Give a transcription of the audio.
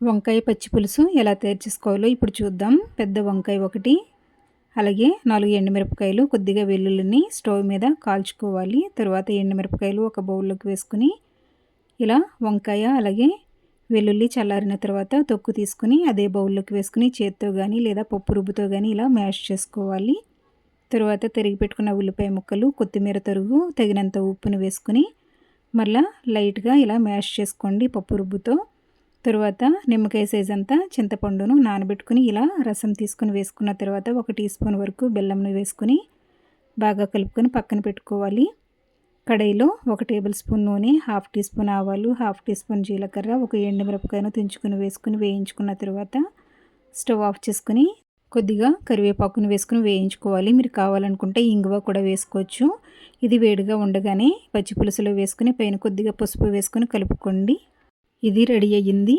వంకాయ పచ్చి పులుసు ఎలా తయారు చేసుకోవాలో ఇప్పుడు చూద్దాం. పెద్ద వంకాయ ఒకటి అలాగే నాలుగు ఎండుమిరపకాయలు కొద్దిగా వెల్లుల్లిని స్టవ్ మీద కాల్చుకోవాలి. తర్వాత ఎండుమిరపకాయలు ఒక బౌల్లోకి వేసుకుని ఇలా వంకాయ అలాగే వెల్లుల్లి చల్లారిన తర్వాత తొక్కు తీసుకుని అదే బౌల్లోకి వేసుకుని చేత్తో కానీ లేదా పప్పు రుబ్బుతో కానీ ఇలా మ్యాష్ చేసుకోవాలి. తరువాత తరిగి పెట్టుకున్న ఉల్లిపాయ ముక్కలు కొత్తిమీర తరుగు తగినంత ఉప్పును వేసుకుని మళ్ళీ లైట్గా ఇలా మ్యాష్ చేసుకోండి పప్పు రుబ్బుతో. తరువాత నిమ్మకాయ సైజ్ అంతా చింతపండును నానబెట్టుకుని ఇలా రసం తీసుకుని వేసుకున్న తర్వాత ఒక టీ స్పూన్ వరకు బెల్లంను వేసుకుని బాగా కలుపుకొని పక్కన పెట్టుకోవాలి. కడాయిలో ఒక టేబుల్ స్పూన్ నూనె హాఫ్ టీ స్పూన్ ఆవాలు హాఫ్ టీ స్పూన్ జీలకర్ర ఒక ఎండుమిరపకాయను తుంచుకొని వేసుకుని వేయించుకున్న తర్వాత స్టవ్ ఆఫ్ చేసుకుని కొద్దిగా కరివేపాకును వేసుకుని వేయించుకోవాలి. మీరు కావాలనుకుంటే ఇంగువ కూడా వేసుకోవచ్చు. ఇది వేడిగా ఉండగానే పచ్చి పులుసులో వేసుకుని పైన కొద్దిగా పసుపు వేసుకొని కలుపుకోండి. ఇది రెడీ అయ్యింది.